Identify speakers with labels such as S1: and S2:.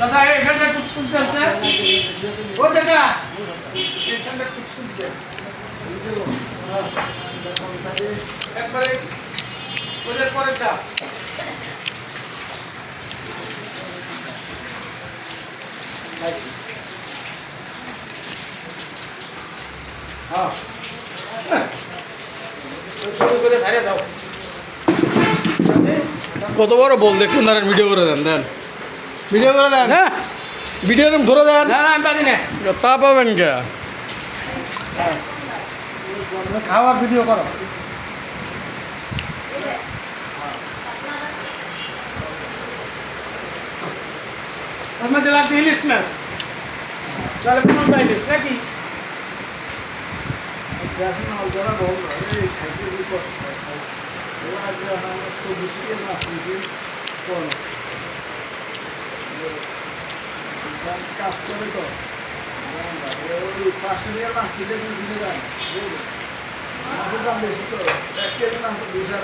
S1: দাদা এখানটা কুচকুচ চলছে ও দাদা এখানটা একবারে ওদের হ্যাঁ।
S2: কত বড় বল দেখুন, দাঁড়ান ভিডিও করে দেন দেন। ভিডিও করে দেন।
S1: হ্যাঁ।
S2: ভিডিও ধরে দেন।
S1: না আমি পারি না।
S2: তা পাবেন কে?
S1: খাওয়ার ভিডিও করো। মধ্যে লাগছে ইলিশ মাছ তাহলে কোনটা ইলিশ নাকি?
S3: কাজ করে তো। ওই পাঁচশো টাকার মাছ কিনে তুমি দিলে যান মাছের দাম বেশি তো। এক কেজি মাছ দুশো